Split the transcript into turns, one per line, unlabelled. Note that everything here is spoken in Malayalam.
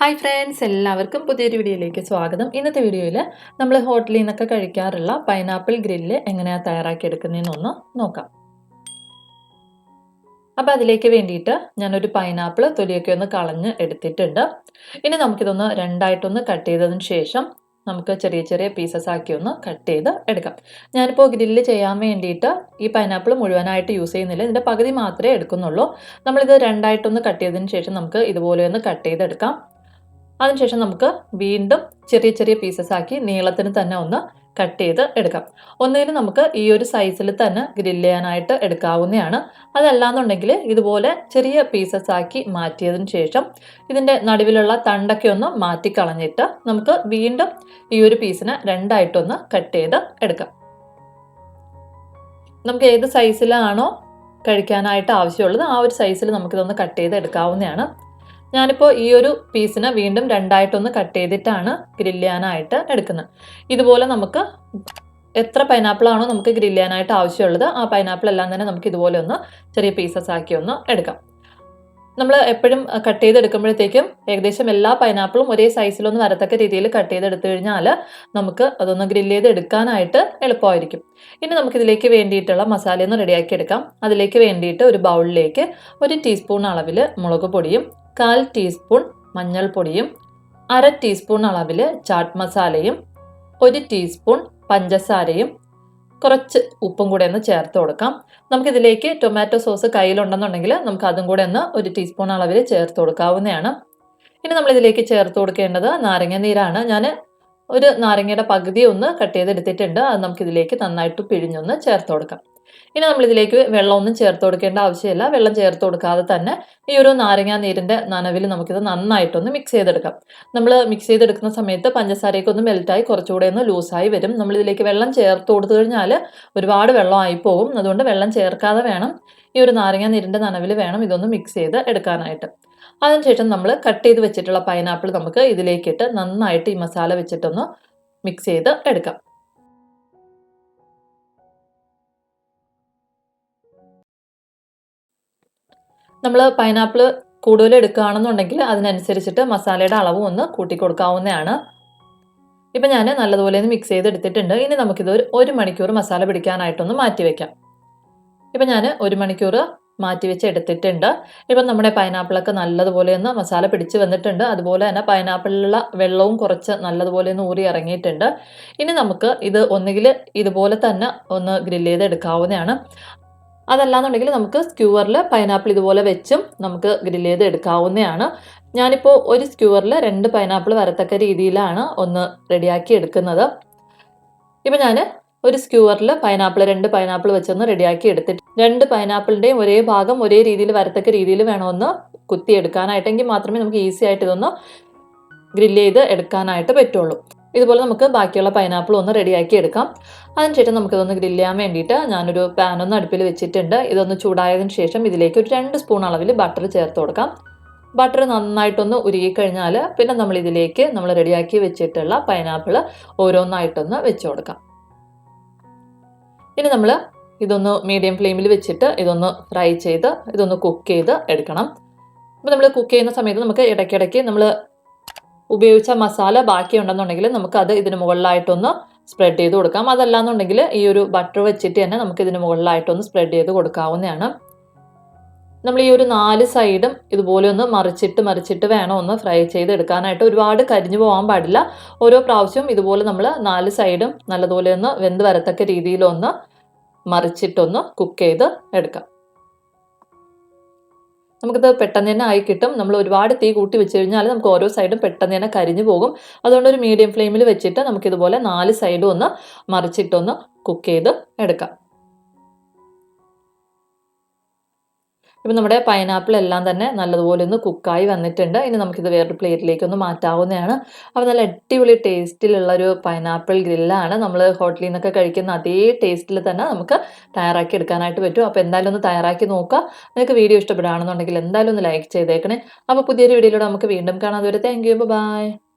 ഹായ് ഫ്രണ്ട്സ് എല്ലാവർക്കും പുതിയൊരു വീഡിയോയിലേക്ക് സ്വാഗതം. ഇന്നത്തെ വീഡിയോയിൽ നമ്മൾ ഹോട്ടലിൽ നിന്നൊക്കെ കഴിക്കാറുള്ള പൈനാപ്പിൾ ഗ്രില്ല് എങ്ങനെയാണ് തയ്യാറാക്കിയെടുക്കുന്നതെന്നൊന്ന് നോക്കാം. അപ്പോൾ അതിലേക്ക് വേണ്ടിയിട്ട് ഞാനൊരു പൈനാപ്പിൾ തൊലിയൊക്കെ ഒന്ന് കളഞ്ഞ് എടുത്തിട്ടുണ്ട്. ഇനി നമുക്കിതൊന്ന് രണ്ടായിട്ടൊന്ന് കട്ട് ചെയ്തതിന് ശേഷം നമുക്ക് ചെറിയ ചെറിയ പീസസ് ആക്കി ഒന്ന് കട്ട് ചെയ്ത് എടുക്കാം. ഞാനിപ്പോൾ ഗ്രില്ല് ചെയ്യാൻ വേണ്ടിയിട്ട് ഈ പൈനാപ്പിൾ മുഴുവനായിട്ട് യൂസ് ചെയ്യുന്നില്ല. ഇതിന്റെ പകുതി മാത്രമേ എടുക്കുന്നുള്ളൂ. നമ്മളിത് രണ്ടായിട്ടൊന്ന് കട്ട് ചെയ്തതിന് ശേഷം നമുക്ക് ഇതുപോലെ ഒന്ന് കട്ട് ചെയ്തെടുക്കാം. അതിനുശേഷം നമുക്ക് വീണ്ടും ചെറിയ ചെറിയ പീസസ് ആക്കി നീളത്തിന് തന്നെ ഒന്ന് കട്ട് ചെയ്ത് എടുക്കാം. ഒന്നുകിലും നമുക്ക് ഈ ഒരു സൈസിൽ തന്നെ ഗ്രില്ല് ചെയ്യാനായിട്ട് എടുക്കാവുന്നതാണ്. അതല്ലാന്നുണ്ടെങ്കിൽ ഇതുപോലെ ചെറിയ പീസസ് ആക്കി മാറ്റിയതിന് ശേഷം ഇതിന്റെ നടുവിലുള്ള തണ്ടൊക്കെ ഒന്ന് മാറ്റിക്കളഞ്ഞിട്ട് നമുക്ക് വീണ്ടും ഈ ഒരു പീസിനെ രണ്ടായിട്ടൊന്ന് കട്ട് ചെയ്ത് എടുക്കാം. നമുക്ക് ഏത് സൈസിലാണോ കഴിക്കാനായിട്ട് ആവശ്യമുള്ളത് ആ ഒരു സൈസിൽ നമുക്കിതൊന്ന് കട്ട് ചെയ്ത് എടുക്കാവുന്നതാണ്. ഞാനിപ്പോൾ ഈ ഒരു പീസിനെ വീണ്ടും രണ്ടായിട്ടൊന്ന് കട്ട് ചെയ്തിട്ടാണ് ഗ്രില്ല് എടുക്കുന്നത്. ഇതുപോലെ നമുക്ക് എത്ര പൈനാപ്പിൾ ആണോ നമുക്ക് ഗ്രില്ല് ആവശ്യമുള്ളത് ആ പൈനാപ്പിൾ എല്ലാം തന്നെ നമുക്ക് ഇതുപോലെ ഒന്ന് ചെറിയ പീസസ് ആക്കി ഒന്ന് എടുക്കാം. നമ്മൾ എപ്പോഴും കട്ട് ചെയ്തെടുക്കുമ്പോഴത്തേക്കും ഏകദേശം എല്ലാ പൈനാപ്പിളും ഒരേ സൈസിലൊന്ന് വരത്തക്ക രീതിയിൽ കട്ട് ചെയ്തെടുത്തു കഴിഞ്ഞാൽ നമുക്ക് അതൊന്ന് ഗ്രില്ല് ചെയ്ത് എടുക്കാനായിട്ട് എളുപ്പമായിരിക്കും. ഇനി നമുക്കിതിലേക്ക് വേണ്ടിയിട്ടുള്ള മസാലയൊന്ന് റെഡിയാക്കി എടുക്കാം. അതിലേക്ക് വേണ്ടിയിട്ട് ഒരു ബൗളിലേക്ക് ഒരു ടീസ്പൂൺ അളവിൽ മുളക് പൊടിയും കാൽ ടീസ്പൂൺ മഞ്ഞൾപ്പൊടിയും അര ടീസ്പൂൺ അളവിൽ ചാട്ട് മസാലയും ഒരു ടീസ്പൂൺ പഞ്ചസാരയും കുറച്ച് ഉപ്പും കൂടെ ഒന്ന് ചേർത്ത് കൊടുക്കാം. നമുക്കിതിലേക്ക് ടൊമാറ്റോ സോസ് കയ്യിലുണ്ടെന്നുണ്ടെങ്കിൽ നമുക്ക് അതും കൂടെ ഒന്ന് ഒരു ടീസ്പൂൺ അളവിൽ ചേർത്ത് കൊടുക്കാവുന്നതാണ്. ഇനി നമ്മളിതിലേക്ക് ചേർത്ത് കൊടുക്കേണ്ടത് നാരങ്ങ നീരാണ്. ഞാൻ ഒരു നാരങ്ങയുടെ പകുതി ഒന്ന് കട്ട് ചെയ്തെടുത്തിട്ടുണ്ട്. അത് നമുക്കിതിലേക്ക് നന്നായിട്ട് പിഴിഞ്ഞൊന്ന് ചേർത്ത് കൊടുക്കാം. ഇനി നമ്മളിതിലേക്ക് വെള്ളമൊന്നും ചേർത്ത് കൊടുക്കേണ്ട ആവശ്യമില്ല. വെള്ളം ചേർത്ത് കൊടുക്കാതെ തന്നെ ഈ ഒരു നാരങ്ങാ നീരിന്റെ നനവിൽ നമുക്കിത് നന്നായിട്ടൊന്ന് മിക്സ് ചെയ്തെടുക്കാം. നമ്മൾ മിക്സ് ചെയ്തെടുക്കുന്ന സമയത്ത് പഞ്ചസാരയൊക്കെ ഒന്ന് മെൽറ്റായി കുറച്ചുകൂടെ ഒന്ന് ലൂസായി വരും. നമ്മളിതിലേക്ക് വെള്ളം ചേർത്ത് കൊടുത്തു കഴിഞ്ഞാൽ ഒരുപാട് വെള്ളമായി പോകും. അതുകൊണ്ട് വെള്ളം ചേർക്കാതെ വേണം ഈ ഒരു നാരങ്ങ നീരിന്റെ നനവിൽ വേണം ഇതൊന്ന് മിക്സ് ചെയ്ത് എടുക്കാനായിട്ട്. അതിനുശേഷം നമ്മൾ കട്ട് ചെയ്ത് വെച്ചിട്ടുള്ള പൈനാപ്പിൾ നമുക്ക് ഇതിലേക്കിട്ട് നന്നായിട്ട് ഈ മസാല വെച്ചിട്ടൊന്ന് മിക്സ് ചെയ്ത് എടുക്കാം. നമ്മൾ പൈനാപ്പിൾ കൂടുതൽ എടുക്കുകയാണെന്നുണ്ടെങ്കിൽ അതിനനുസരിച്ചിട്ട് മസാലയുടെ അളവും ഒന്ന് കൂട്ടി കൊടുക്കാവുന്നതാണ് ഇപ്പം ഞാൻ നല്ലതുപോലെ ഒന്ന് മിക്സ് ചെയ്ത് എടുത്തിട്ടുണ്ട് ഇനി നമുക്കിത് ഒരു ഒരു മണിക്കൂർ മസാല പിടിക്കാനായിട്ടൊന്ന് മാറ്റി വയ്ക്കാം ഇപ്പം ഞാൻ ഒരു മണിക്കൂർ മാറ്റി വെച്ച് എടുത്തിട്ടുണ്ട്. ഇപ്പം നമ്മുടെ പൈനാപ്പിളൊക്കെ നല്ലതുപോലെ ഒന്ന് മസാല പിടിച്ച് വന്നിട്ടുണ്ട്. അതുപോലെ തന്നെ പൈനാപ്പിളിലുള്ള വെള്ളവും കുറച്ച് നല്ലതുപോലെ ഒന്ന് ഊറി ഇറങ്ങിയിട്ടുണ്ട്. ഇനി നമുക്ക് ഇത് ഒന്നുകിൽ ഇതുപോലെ തന്നെ ഒന്ന് ഗ്രില്ല് ചെയ്ത് എടുക്കാവുന്നതാണ് അതല്ലാന്നുണ്ടെങ്കിൽ നമുക്ക് സ്ക്യൂവറിൽ പൈനാപ്പിൾ ഇതുപോലെ വെച്ചും നമുക്ക് ഗ്രിൽ ചെയ്ത് എടുക്കാവുന്നതാണ്. ഞാനിപ്പോൾ ഒരു സ്ക്യൂവറിൽ രണ്ട് പൈനാപ്പിൾ വരത്തക്ക രീതിയിലാണ് ഒന്ന് റെഡിയാക്കി എടുക്കുന്നത്. ഇപ്പം ഞാൻ ഒരു സ്ക്യൂവറിൽ പൈനാപ്പിൾ രണ്ട് പൈനാപ്പിൾ വെച്ചൊന്ന് റെഡിയാക്കി എടുത്തിട്ട് രണ്ട് പൈനാപ്പിളിന്റെയും ഒരേ ഭാഗം ഒരേ രീതിയിൽ വരത്തക്ക രീതിയിൽ വേണമെന്ന് കുത്തിയെടുക്കാനായിട്ടെങ്കിൽ മാത്രമേ നമുക്ക് ഈസി ആയിട്ട് ഇതൊന്ന് ഗ്രില്ല് ചെയ്ത് എടുക്കാനായിട്ട് പറ്റുള്ളൂ. ഇതുപോലെ നമുക്ക് ബാക്കിയുള്ള പൈനാപ്പിൾ ഒന്ന് റെഡിയാക്കി എടുക്കാം. അതിനുശേഷം നമുക്കിതൊന്ന് ഗ്രില്ല് ചെയ്യാൻ വേണ്ടിയിട്ട് ഞാനൊരു ഒന്ന് അടുപ്പിൽ വെച്ചിട്ടുണ്ട്. ഇതൊന്ന് ചൂടായതിന് ശേഷം ഇതിലേക്ക് ഒരു രണ്ട് സ്പൂൺ അളവിൽ ബട്ടർ ചേർത്ത് കൊടുക്കാം. ബട്ടർ നന്നായിട്ടൊന്ന് ഉരുകിക്കഴിഞ്ഞാൽ പിന്നെ നമ്മൾ ഇതിലേക്ക് നമ്മൾ റെഡിയാക്കി വെച്ചിട്ടുള്ള പൈനാപ്പിൾ ഓരോന്നായിട്ടൊന്ന് വെച്ച് കൊടുക്കാം. ഇനി നമ്മൾ ഇതൊന്ന് മീഡിയം ഫ്ലെയിമിൽ വെച്ചിട്ട് ഇതൊന്ന് ഫ്രൈ ചെയ്ത് ഇതൊന്ന് കുക്ക് ചെയ്ത് എടുക്കണം. അപ്പോൾ നമ്മൾ കുക്ക് ചെയ്യുന്ന സമയത്ത് നമുക്ക് ഇടയ്ക്കിടയ്ക്ക് നമ്മൾ ഉപയോഗിച്ച മസാല ബാക്കിയുണ്ടെന്നുണ്ടെങ്കിൽ നമുക്കത് ഇതിന് മുകളിലായിട്ടൊന്ന് സ്പ്രെഡ് ചെയ്ത് കൊടുക്കാം. അതല്ലാന്നുണ്ടെങ്കിൽ ഈ ഒരു ബട്ടർ വെച്ചിട്ട് തന്നെ നമുക്ക് ഇതിന് മുകളിലായിട്ടൊന്ന് സ്പ്രെഡ് ചെയ്ത് കൊടുക്കാവുന്നതാണ്. നമ്മൾ ഈ ഒരു നാല് സൈഡും ഇതുപോലെ ഒന്ന് മറിച്ചിട്ട് മറിച്ചിട്ട് വേണം ഒന്ന് ഫ്രൈ ചെയ്ത് എടുക്കാനായിട്ട് ഒരുപാട് കരിഞ്ഞു പോകാൻ പാടില്ല. ഓരോ പ്രാവശ്യവും ഇതുപോലെ നമ്മൾ നാല് സൈഡും നല്ലതുപോലെ ഒന്ന് വെന്ത് വരത്തക്ക രീതിയിലൊന്ന് മറിച്ചിട്ടൊന്ന് കുക്ക് ചെയ്ത് എടുക്കാം. നമുക്കിത് പെട്ടെന്ന് തന്നെ ആയി കിട്ടും. നമ്മൾ ഒരുപാട് തീ കൂട്ടി വെച്ച് കഴിഞ്ഞാൽ നമുക്ക് ഓരോ സൈഡും പെട്ടെന്ന് തന്നെ കരിഞ്ഞു പോകും. അതുകൊണ്ട് ഒരു മീഡിയം ഫ്ലെയിമിൽ വെച്ചിട്ട് നമുക്കിതുപോലെ നാല് സൈഡും ഒന്ന് മറിച്ചിട്ടൊന്ന് കുക്ക് ചെയ്ത് എടുക്കാം. ഇപ്പം നമ്മുടെ പൈനാപ്പിൾ എല്ലാം തന്നെ നല്ലതുപോലെ ഒന്ന് കുക്കായി വന്നിട്ടുണ്ട്. ഇനി നമുക്കിത് വേറൊരു പ്ലേറ്റിലേക്ക് ഒന്ന് മാറ്റാവുന്നതാണ്. അപ്പോൾ നല്ല അടിപൊളി ടേസ്റ്റിലുള്ള ഒരു പൈനാപ്പിൾ ഗ്രില്ലാണ് നമ്മൾ ഹോട്ടലിൽ നിന്നൊക്കെ കഴിക്കുന്ന അതേ ടേസ്റ്റിൽ തന്നെ നമുക്ക് തയ്യാറാക്കി എടുക്കാനായിട്ട് പറ്റും. അപ്പോൾ എന്തായാലും ഒന്ന് തയ്യാറാക്കി നോക്കുക. നിങ്ങൾക്ക് വീഡിയോ ഇഷ്ടപ്പെടുകയാണെന്നുണ്ടെങ്കിൽ എന്തായാലും ഒന്ന് ലൈക്ക് ചെയ്തേക്കണേ. അപ്പോൾ പുതിയൊരു വീഡിയോയിലൂടെ നമുക്ക് വീണ്ടും കാണാം. അതുവരെ താങ്ക് യു ബൈ